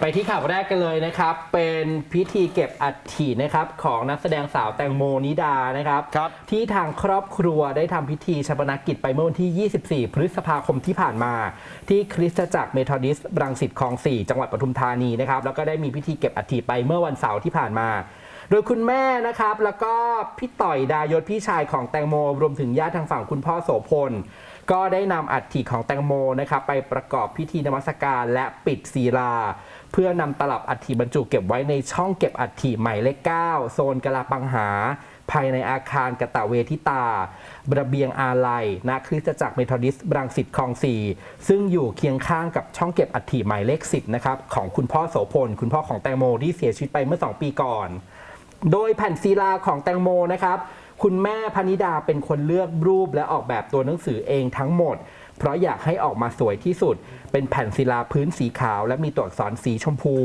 ไปที่ข่าวแรกกันเลยนะครับ เป็นพิธีเก็บอัฐินะครับของนักแสดงสาวแตงโมนิดานะครับครับที่ทางครอบครัวได้ทำพิธีชาปนกิจไปเมื่อวันที่ 24 พฤษภาคมที่ผ่านมา ที่คริสตจักรเมทอดิสต์รังสิตคลอง 4 จังหวัดปทุมธานีนะครับแล้วก็ได้มีพิธีเก็บอัฐิไปเมื่อวันเสาร์ที่ผ่านมา โดยคุณแม่นะครับ แล้วก็พี่ต่อยดายศพี่ชายของแตงโม รวมถึงญาติทางฝั่งคุณพ่อโสพล ก็ได้นำอัฐิของแตงโมนะครับไปประกอบพิธีนมัสการและปิดศีลา เพื่อนำตลับอัฐิบรรจุเก็บไว้ในช่องเก็บอัฐิหม่เลข9โซนกลาปังหา ภายในอาคารกะตะเวทิตา ระเบียงอาลัยณคริสตจักรเมทอดิสบรังสิตคลอง4ซึ่งอยู่เคียงข้างกับช่องเก็บอัฐิหมายเลข10นะครับของคุณพ่อโสพล คุณพ่อของแตงโมที่เสียชีวิตไปเมื่อ 2 ปีก่อน โดยแผ่นศิลาของแตงโมนะครับคุณแม่พนิดาเป็นคนเลือกรูปและออกแบบตัวหนังสือเองทั้งหมด เพราะอยากให้ออกมาสวยที่สุด เป็นแผ่นศิลาพื้นสีขาว และมีตัวอักษรสีชมพู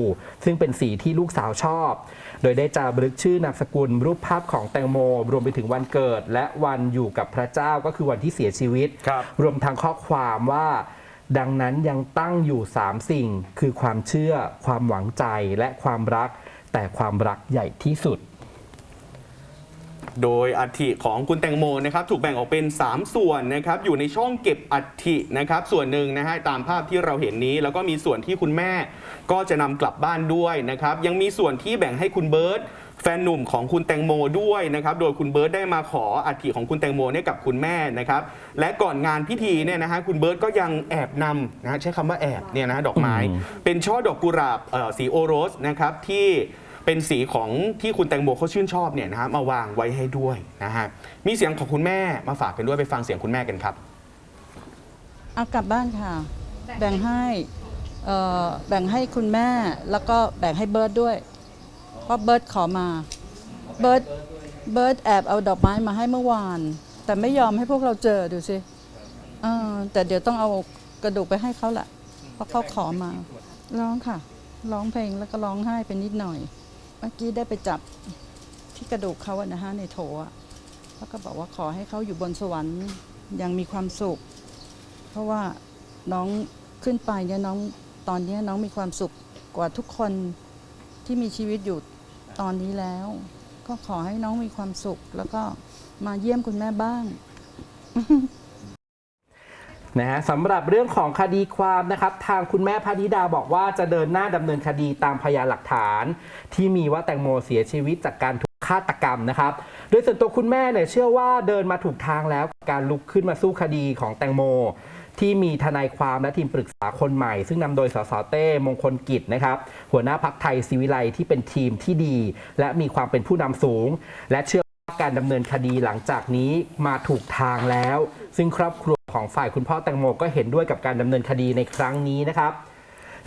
ซึ่งเป็นสีที่ลูกสาวชอบ โดยได้จารึกชื่อนามสกุล รูปภาพของแตงโม รวมไปถึงวันเกิด และวันอยู่กับพระเจ้าก็คือวันที่เสียชีวิตครับรวมทั้งข้อความว่า ดังนั้นยังตั้งอยู่ 3 สิ่ง คือความเชื่อ ความหวังใจและความรัก แต่ความรักใหญ่ที่สุด โดยอัฐิของคุณแตงโมนะครับถูกแบ่งออกเป็น 3 ส่วนนะครับอยู่ในช่องเก็บอัฐินะครับส่วนหนึ่งนะฮะตามภาพที่เราเห็นนี้ แล้วก็มีส่วนที่คุณแม่ก็จะนำกลับบ้านด้วยนะครับยังมีส่วนที่แบ่งให้คุณเบิร์ตแฟนหนุ่มของคุณแตงโมด้วยนะครับ โดยคุณเบิร์ตได้มาขออัฐิของคุณแตงโมเนี่ยกับคุณแม่นะครับ และก่อนงานพิธีเนี่ยนะฮะคุณเบิร์ตก็ยังแอบนำนะฮะใช้คำว่าแอบเนี่ยนะฮะดอกไม้อืมเป็นช่อดอกกุหลาบเอ่อสีโอโรสนะครับที่ เป็นสีของที่คุณแตงโมเขาชื่นชอบเนี่ยนะฮะมาวางไว้ให้ด้วยนะฮะมีเสียงของคุณแม่มาฝากกันด้วยไปฟังเสียงคุณแม่กันครับ เอากลับบ้านค่ะ แบ่งให้เอ่อแบ่งให้คุณแม่แล้วก็แบ่งให้เบิร์ดด้วย เพราะเบิร์ดขอมา เบิร์ดเบิร์ดแอบเอาดอกไม้มาให้เมื่อวาน แต่ไม่ยอมให้พวกเราเจอดูสิเออแต่เดี๋ยวต้องเอากระดูกไปให้เขาแหละเพราะเขาขอมา ร้องค่ะ ร้องเพลงแล้วก็ร้องไห้ไปนิดหน่อย เมื่อกี้ได้ไปจับที่กระดูกเขาอะนะฮะในโถอะแล้วก็บอกว่าขอให้เขาอยู่บนสวรรค์ยังมีความสุข เพราะว่าน้องขึ้นไปเนี่ยน้องตอนนี้น้องมีความสุขกว่าทุกคนที่มีชีวิตอยู่ตอนนี้แล้ว ก็ขอให้น้องมีความสุข แล้วก็มาเยี่ยมคุณแม่บ้าง นะฮะสำหรับเรื่องของคดีความนะครับทางคุณแม่พนิดาบอกว่าจะเดินหน้าดำเนินคดีตามพยานหลักฐาน ที่มีว่าแตงโมเสียชีวิตจากการถูกฆาตกรรมนะครับ โดยส่วนตัวคุณแม่เนี่ยเชื่อว่าเดินมาถูกทางแล้วการลุกขึ้นมาสู้คดีของแตงโม ที่มีทนายความและทีมปรึกษาคนใหม่ ซึ่งนำโดยสสเต้มงคลกิจนะครับ หัวหน้าพักไทยศิวิไลที่เป็นทีมที่ดี และมีความเป็นผู้นำสูง และเชื่อการดำเนินคดีหลังจากนี้มาถูกทางแล้ว ซึ่งครอบครัว ของฝ่ายคุณพ่อแตงโมก็เห็นด้วยกับการดำเนินคดีในครั้งนี้นะครับ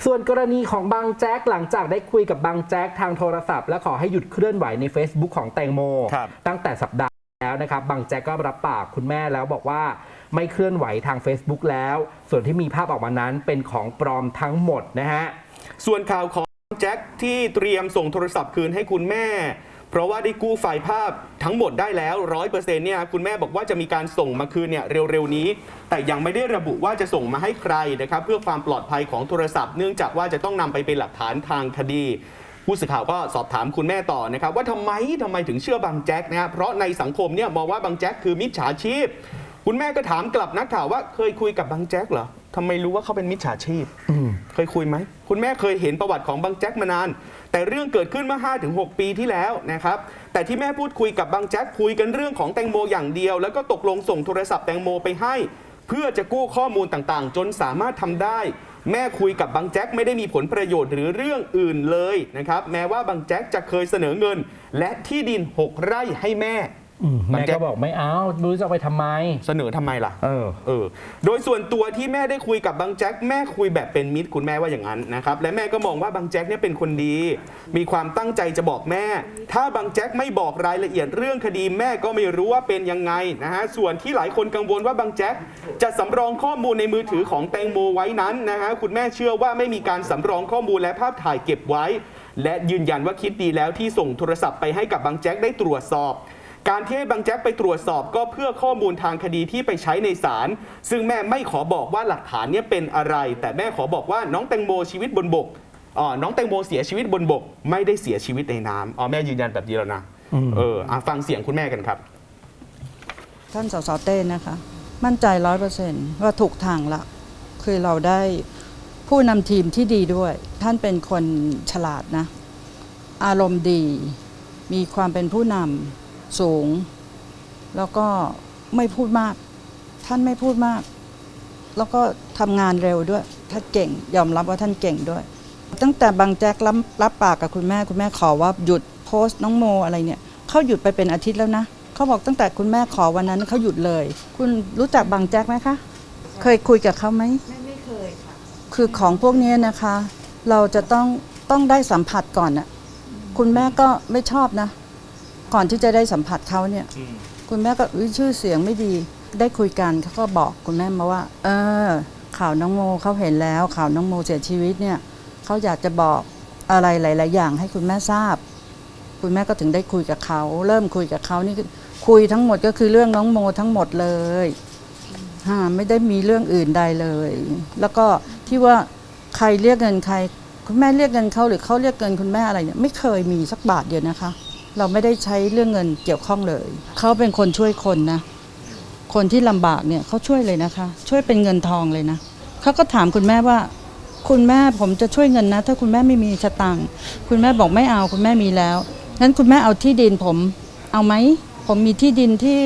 ส่วนกรณีของบางแจ็คหลังจากได้คุยกับบางแจ็คทางโทรศัพท์ และขอให้หยุดเคลื่อนไหวใน Facebook ของแตงโมครับตั้งแต่สัปดาห์แล้วนะครับ บางแจ็คก็รับปากคุณแม่แล้วบอกว่าไม่เคลื่อนไหวทาง Facebook แล้ว ส่วนที่มีภาพออกมานั้นเป็นของปลอมทั้งหมดนะฮะ ส่วนข่าวของแจ็คที่เตรียมส่งโทรศัพท์คืนให้คุณแม่ เพราะว่าได้กู้ไฟล์ภาพทั้งหมดได้แล้วร้อยเปอร์เซ็นต์เนี่ยคุณแม่บอกว่าจะมีการส่งมาคืนเนี่ยเร็วๆนี้ แต่ยังไม่ได้ระบุว่าจะส่งมาให้ใครนะครับเพื่อความปลอดภัยของโทรศัพท์ เนื่องจากว่าจะต้องนำไปเป็นหลักฐานทางคดีผู้สื่อข่าวก็สอบถามคุณแม่ต่อนะครับ ว่าทำไมทำไมถึงเชื่อบังแจ็คนะฮะเพราะในสังคมเนี่ยมองว่าบังแจ็คคือมิจฉาชีพ คุณแม่ก็ถามกลับนักข่าวว่าเคยคุยกับบังแจ็คเหรอ ทำไมรู้ว่าเขาเป็นมิจฉาชีพเคยคุยไหม คุณแม่เคยเห็นประวัติของบังแจ็คมานาน แต่เรื่องเกิดขึ้นเมื่อ5-6 ปีที่แล้วนะครับ แต่ที่แม่พูดคุยกับบังแจ็คคุยกันเรื่องของแตงโมอย่างเดียว แล้วก็ตกลงส่งโทรศัพท์แตงโมไปให้ เพื่อจะกู้ข้อมูลต่างๆ จนสามารถทำได้ แม่คุยกับบังแจ็คไม่ได้มีผลประโยชน์หรือเรื่องอื่นเลยนะครับ แม้ว่าบังแจ็คจะเคยเสนอเงิน และที่ดิน 6 ไร่ให้แม่ อืมบางแม่แจ็คก็บอกไม่เอาไม่รู้จะเอาไปทำไม เสนอทำไมล่ะ เออ เออ โดยส่วนตัวที่แม่ได้คุยกับบังแจ็คแม่คุยแบบเป็นมิตรคุณแม่ว่าอย่างนั้นนะครับ และแม่ก็มองว่าบังแจ็คเนี่ยเป็นคนดี มีความตั้งใจจะบอกแม่ ถ้าบังแจ็คไม่บอกรายละเอียดเรื่องคดีแม่ก็ไม่รู้ว่าเป็นยังไงนะฮะ ส่วนที่หลายคนกังวลว่าบังแจ็คจะสำรองข้อมูลในมือถือของแตงโมไว้นั้นนะฮะคุณแม่เชื่อว่าไม่มีการสำรองข้อมูลและภาพถ่ายเก็บไว้ และยืนยันว่าคิดดีแล้วที่ส่งโทรศัพท์ไปให้กับบังแจ็คได้ตรวจสอบ การที่ให้บังแจ็คไปตรวจสอบก็เพื่อข้อมูลทางคดีที่ไปใช้ในศาลซึ่งแม่ไม่ขอบอกว่าหลักฐานเนี้เป็นอะไร แต่แม่ขอบอกว่าน้องแตงโมชีวิตบนบกอ๋อน้องแตงโมเสียชีวิตบนบก ไม่ได้เสียชีวิตในน้ำอ๋อแม่ยืนยันแบบนี้แล้วนะอืมเอออะฟังเสียงคุณแม่กันครับ ท่านสสเต้นะคะ มั่นใจร้อยเปอร์เซนต์ว่าถูกทางละ คือเราได้ผู้นำทีมที่ดีด้วย ท่านเป็นคนฉลาดนะ อารมณ์ดี มีความเป็นผู้นำ สูง แล้วก็ไม่พูดมาก ท่านไม่พูดมาก แล้วก็ทำงานเร็วด้วยท่านเก่ง ยอมรับว่าท่านเก่งด้วย ตั้งแต่บางแจ็ครับรับปากกับคุณแม่คุณแม่ขอว่าหยุดโพสต์น้องโมอะไรเนี่ยเขาหยุดไปเป็นอาทิตย์แล้วนะเขาบอกตั้งแต่คุณแม่ขอวันนั้นเขาหยุดเลย คุณรู้จักบางแจ็คไหมคะ เคยคุยกับเขาไหมไม่ไม่เคยค่ะคือของพวกนี้นะคะ เราจะต้องต้องได้สัมผัสก่อนน่ะคุณแม่ก็ไม่ชอบนะ ก่อนที่จะได้สัมผัสเขาเนี่ยคุณแม่ก็อุ๊ยชื่อเสียงไม่ดีได้คุยกันเขาก็บอกคุณแม่มาว่า เออ ข่าวน้องโมเขาเห็นแล้ว ข่าวน้องโมเสียชีวิตเนี่ยเขาอยากจะบอกอะไรหลาย ๆ อย่างให้คุณแม่ทราบ คุณแม่ก็ถึงได้คุยกับเขา เริ่มคุยกับเขานี่คือคุยทั้งหมดก็คือเรื่องน้องโมทั้งหมดเลยฮะไม่ได้มีเรื่องอื่นใดเลย แล้วก็ที่ว่าใครเรียกเงินใคร คุณแม่เรียกเงินเขาหรือเขาเรียกเงินคุณแม่อะไรเนี่ยไม่เคยมีสักบาทเดียวนะคะ เราไม่ได้ใช้เรื่องเงินเกี่ยวข้องเลย เขาเป็นคนช่วยคนนะ คนที่ลำบากเนี่ยเขาช่วยเลยนะคะ ช่วยเป็นเงินทองเลยนะเขาก็ถามคุณแม่ว่า คุณแม่ผมจะช่วยเงินนะ ถ้าคุณแม่ไม่มีสตังค์คุณแม่บอกไม่เอาคุณแม่มีแล้วงั้นคุณแม่เอาที่ดินผมเอาไหมผมมีที่ดินที่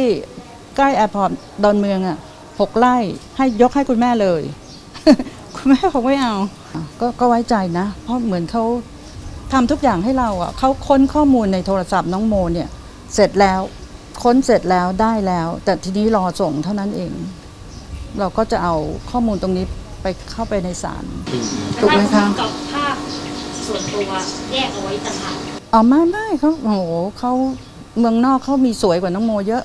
ใกล้แอร์พอร์ตดอนเมืองอะหกไร่ให้ยกให้คุณแม่เลย คุณแม่บอกไม่เอา ก็ก็ไว้ใจนะ เพราะเหมือนเขา ทำทุกอย่างให้เราอะเขาค้นข้อมูลในโทรศัพท์น้องโมเนี่ยเสร็จแล้วค้นเสร็จแล้วได้แล้ว แต่ทีนี้รอส่งเท่านั้นเอง เราก็จะเอาข้อมูลตรงนี้ไปเข้าไปในศาลถูกไหมคะกับภาพส่วนตัวแยกเอาไว้ต่างหากอ๋อไม่ไม่เขาโอ้โหเขาเมืองนอกเขามีสวยกว่าน้องโมเยอะ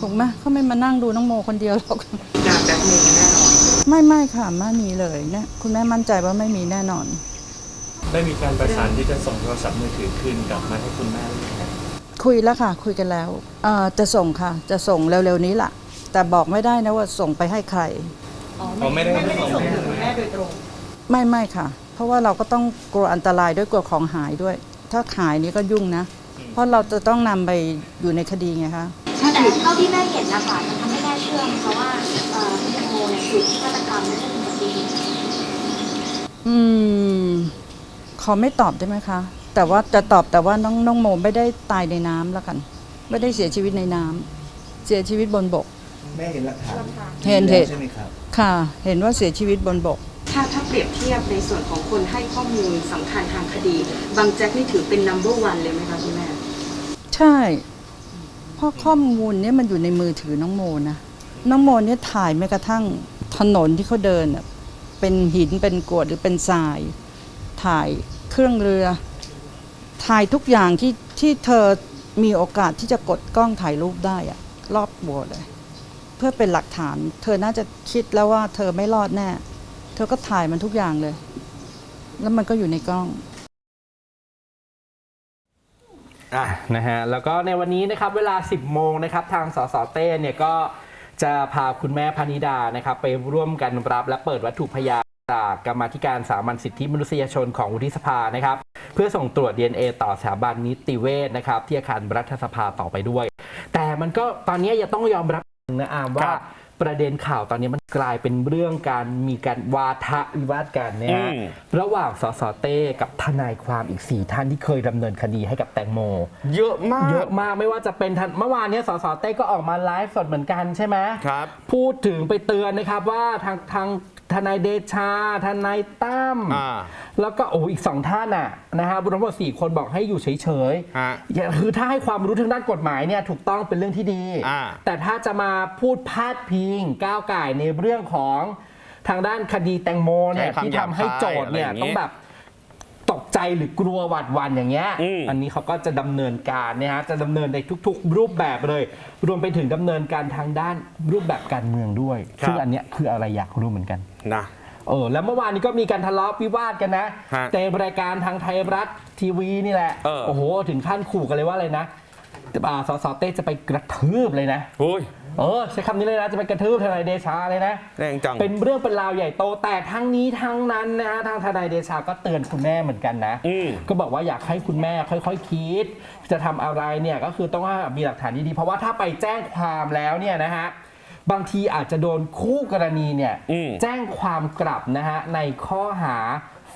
ถูกไหมเขาไม่มานั่งดูน้องโมคนเดียวหรอกการแบล็กเมย์แน่นอนไม่ไม่ค่ะไม่มีเลยนะคุณแม่มั่นใจว่าไม่มีแน่นอน ได้มีการประสานที่จะส่งโทรศัพท์มือถือคืนกลับมาให้คุณแม่หรือยังคุยแล้วค่ะ คุยกันแล้วเอ่อจะส่งค่ะ จะส่งเร็วๆนี้ล่ะ แต่บอกไม่ได้นะว่าส่งไปให้ใคร เขาไม่ได้ไม่ได้ส่งถึงแม่โดยตรงไม่ไม่ค่ะ เพราะว่าเราก็ต้องกลัวอันตรายด้วยกลัวของหายด้วย ถ้าหายนี่ก็ยุ่งนะ เพราะเราจะต้องนำไปอยู่ในคดีไงคะ แต่เท่าที่แม่เห็นนะคะมันทำให้แม่เชื่อไหมคะว่าเอ่อคุณแตงโมเนี่ยถูกฆาตกรรมไม่ใช่เป็นอุบัติเหตุอืม ขอไม่ตอบได้ไหมคะ แต่ว่าจะตอบแต่ว่าน้องน้องโมไม่ได้ตายในน้ำแล้วกัน ไม่ได้เสียชีวิตในน้ำเสียชีวิตบนบก แม่เห็นหลักฐานเห็นเห็น ใช่ไหมครับ ค่ะ เห็นว่าเสียชีวิตบนบก ถ้าถ้าเปรียบเทียบในส่วนของคนให้ข้อมูลสำคัญทางคดี บางแจ็คนี่ถือเป็น number one เลยไหมคะคุณแม่ ใช่ เพราะข้อมูลเนี้มันอยู่ในมือถือน้องโมนะ น้องโมเนี่ยถ่ายแม้กระทั่งถนนที่เขาเดินน่ะเป็นหินเป็นกรวดหรือเป็นทราย ถ่ายเครื่องเรือ ถ่ายทุกอย่างที่ที่เธอมีโอกาสที่จะกดกล้องถ่ายรูปได้อะรอบโบสถ์เลย เพื่อเป็นหลักฐาน เธอน่าจะคิดแล้วว่าเธอไม่รอดแน่ เธอก็ถ่ายมันทุกอย่างเลย แล้วมันก็อยู่ในกล้องอะนะฮะแล้วก็ในวันนี้นะครับเวลา 10 โมงนะครับทางสสเต้เนี่ยก็จะพาคุณแม่พนิดานะครับไปร่วมกันรับและเปิดวัตถุพยาน จากกรรมาธิการสามัญสิทธิมนุษยชนของวุฒิสภานะครับ เพื่อส่งตรวจ DNA ต่อสถาบันนิติเวชนะครับ ที่อาคารรัฐสภาต่อไปด้วย แต่มันก็ตอนนี้ยังต้องยอมรับนะอามว่าครับประเด็นข่าวตอนนี้มันกลายเป็นเรื่องการมีการวาทะวิวาทกันเนี่ยอืมระหว่างสสเต้กับทนายความอีก 4 ท่านที่เคยดำเนินคดีให้กับแตงโม เยอะมากเยอะมากไม่ว่าจะเป็นทันเมื่อวานเนี้ยสสเต้ก็ออกมาไลฟ์สดเหมือนกันใช่ไหมครับ พูดถึงไปเตือนนะครับว่าทางทาง ทนายเดชา ทนายตั้ม อ่าแล้วก็โอ้อีกสองท่านน่ะนะฮะรวมทั้งหมดสี่คนบอกให้อยู่เฉยฮะอย่าคือถ้าให้ความรู้ทางด้านกฎหมายเนี่ยถูกต้องเป็นเรื่องที่ดี อ่า แต่ถ้าจะมาพูดพาดพิงก้าวไก่ายในเรื่องของทางด้านคดีแตงโมเนี่ยใช้คำที่ทำให้โจทย์เนี่ยหยาบคายอะไรอย่างงี้ต้องแบบตกใจหรือกลัวหวาดหวันอย่างเงี้ยอืมอันนี้เขาก็จะดำเนินการเนี่ยฮะจะดำเนินในทุก ๆ รูปแบบเลย รวมไปถึงดำเนินการทางด้านรูปแบบการเมืองด้วย ซึ่งอันเนี้ยคืออะไรอยากรู้เหมือนกัน นะ เออแล้วเมื่อวานนี้ก็มีการทะเลาะวิวาทกันนะฮะในรายการทางไทยรัฐทีวีนี่แหละเออ โอ้โหถึงขั้นขู่กันเลยว่าอะไรนะอ่าสสเต้จะไปกระทืบเลยนะ โอ้ยเออใช้คำนี้เลยนะจะไปกระทืบทนายเดชาเลยนะ แรงจัง เป็นเรื่องเป็นราวใหญ่โตแต่ทั้งนี้ทั้งนั้นนะฮะทางทนายเดชาก็เตือนคุณแม่เหมือนกันนะ อืม ก็บอกว่าอยากให้คุณแม่ค่อยๆคิด จะทำอะไรเนี่ยก็คือต้องว่ามีหลักฐานดีๆเพราะว่าถ้าไปแจ้งความแล้วเนี่ยนะฮะ บางทีอาจจะโดนคู่กรณีเนี่ยอืม แจ้งความกลับนะฮะในข้อหา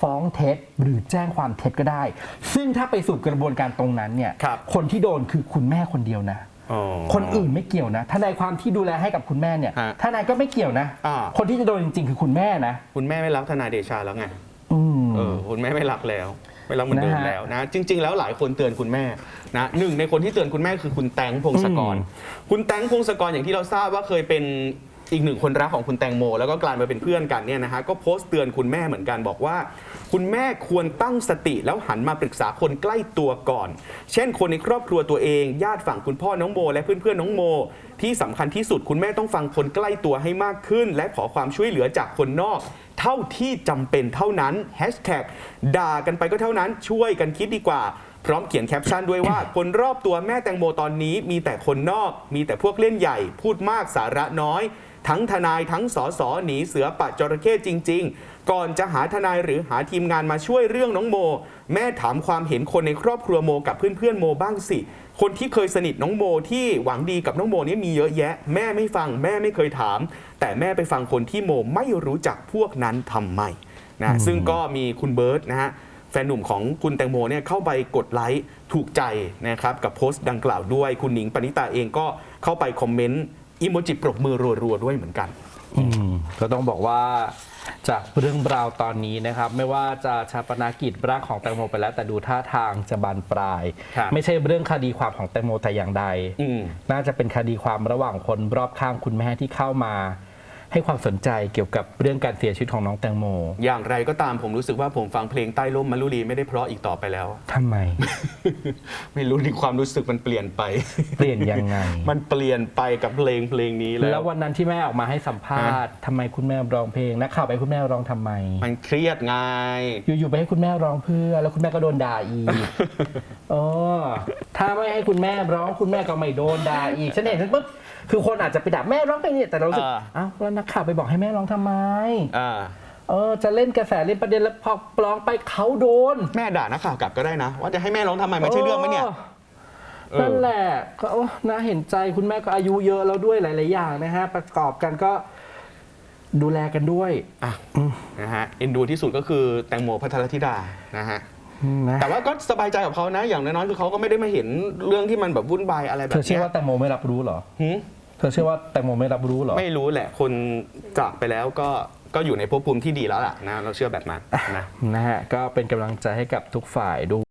ฟ้องเท็จหรือแจ้งความเท็จก็ได้ ซึ่งถ้าไปสู่กระบวนการตรงนั้นเนี่ยครับคนที่โดนคือคุณแม่คนเดียวนะ อ๋อ คนอื่นไม่เกี่ยวนะทนายความที่ดูแลให้กับคุณแม่เนี่ยฮะทนายก็ไม่เกี่ยวนะ อ่า คนที่จะโดนจริงๆ คือคุณแม่นะ คุณแม่ไม่รักทนายเดชาแล้วไงอืม เออคุณแม่ไม่รักแล้ว ไม่รักเหมือนเดิมนะฮะแล้วนะ จริง ๆ แล้วหลายคนเตือนคุณแม่นะหนึ่งในคนที่เตือนคุณแม่คือคุณแตงพงศกรอืมคุณแตงพงศกรอย่างที่เราทราบว่าเคยเป็นอีกหนึ่งคนรักของคุณแตงโม แล้วก็กลายมาเป็นเพื่อนกันเนี่ยนะฮะก็โพสต์เตือนคุณแม่เหมือนกันบอกว่า คุณแม่ควรตั้งสติแล้วหันมาปรึกษาคนใกล้ตัวก่อน เช่น คนในครอบครัวตัวเอง ญาติฝั่งคุณพ่อน้องโม และเพื่อนๆน้องโม ที่สำคัญที่สุดคุณแม่ต้องฟังคนใกล้ตัวให้มากขึ้น และขอความช่วยเหลือจากคนนอก เท่าที่จำเป็นเท่านั้นแฮชแท็กด่ากันไปก็เท่านั้นช่วยกันคิดดีกว่า พร้อมเขียนแคปชั่นด้วยว่า คนรอบตัวแม่แตงโมตอนนี้มีแต่คนนอก มีแต่พวกเล่นใหญ่ พูดมากสาระน้อย ทั้งทนายทั้งสอสอหนีเสือปัดจระเข้จริง ๆ ก่อนจะหาทนายหรือหาทีมงานมาช่วยเรื่องน้องโม แม่ถามความเห็นคนในครอบครัวโม กับเพื่อนๆโมบ้างสิ คนที่เคยสนิทน้องโมที่หวังดีกับน้องโมนี่มีเยอะแยะ แม่ไม่ฟังแม่ไม่เคยถาม แต่แม่ไปฟังคนที่โมไม่รู้จักพวกนั้นทำไมนะซึ่งก็มีคุณเบิร์ตนะฮะแฟนหนุ่มของคุณแตงโมเนี่ยเข้าไปกดไลค์ถูกใจนะครับกับโพสต์ดังกล่าวด้วยคุณหนิงปณิตาเองก็เข้าไปคอมเมนต์อิโมจิปรบมือรัวๆด้วยเหมือนกันอืมก็ต้องบอกว่า จากเรื่องราวตอนนี้นะครับ ไม่ว่าจะชาปนากิจร่างของแตงโมไปแล้ว แต่ดูท่าทางจะบานปลาย ครับไม่ใช่เรื่องคดีความของแตงโมแต่อย่างใด อืม น่าจะเป็นคดีความระหว่างคนรอบข้างคุณแม่ที่เข้ามา ให้ความสนใจเกี่ยวกับเรื่องการเสียชีวิตของน้องแตงโมอย่างไรก็ตามผมรู้สึกว่าผมฟังเพลงใต้ร่มมะลุรีไม่ได้เพราะอีกต่อไปแล้ว ทำไม ไม่รู้ดิความรู้สึกมันเปลี่ยนไป เปลี่ยนยังไง มันเปลี่ยนไปกับเพลงเพลงนี้แล้แล้วววันนั้นที่แม่ออกมาให้สัมภาษณ์ทำไมคุณแม่ร้องเพลงนักข่าวไปให้คุณแม่ร้องทำไม มันเครียดไง อยู่ๆไปให้คุณแม่ร้องเพื่อ แล้วคุณแม่ก็โดนด่าอีกเออถ้าไม่ให้คุณแม่ร้องคุณแม่ก็ไม่โดนด่าอีก ฉันเห็นฉันปุ๊บ คือคนอาจจะไปด่าแม่ร้องเพลงนี่แต่เรารู้สึกอ่าอ้าวแล้วนักข่าวไปบอกให้แม่ร้องทำไม อ่า เออ จะเล่นกระแสเล่นประเด็นแล้วพอร้องไปเขาโดนแม่ด่านักข่าวกลับก็ได้นะ ว่าจะให้แม่ร้องทำไมไม่ใช่เรื่องไหมเนี่ยเออ นั่นแหละก็โอ้น่าเห็นใจคุณแม่ก็อายุเยอะแล้วด้วยหลาย ๆ อย่างนะฮะ ประกอบกันก็ดูแลกันด้วยอะนะฮะเอ็นดูที่สุดก็คือแตงโมพัทรธิดานะฮะ นะแต่ว่าก็สบายใจกับเขานะ อย่างน้อยๆคือเขาก็ไม่ได้มาเห็นเรื่องที่มันแบบวุ่นวายอะไรแบเธบอเชื่อเนี้ยว่าแตงโมไม่รับรู้เหรอ หืมเธอเชื่อว่าแตงโมไม่รับรู้เหรอ ไม่รู้แหละ คนจากไปแล้วก็ก็อยู่ในภพภูมิที่ดีแล้วล่ะนะ เราเชื่อแบบนั้นนะนะฮะก็เป็นกำลังใจให้กับทุกฝ่ายดู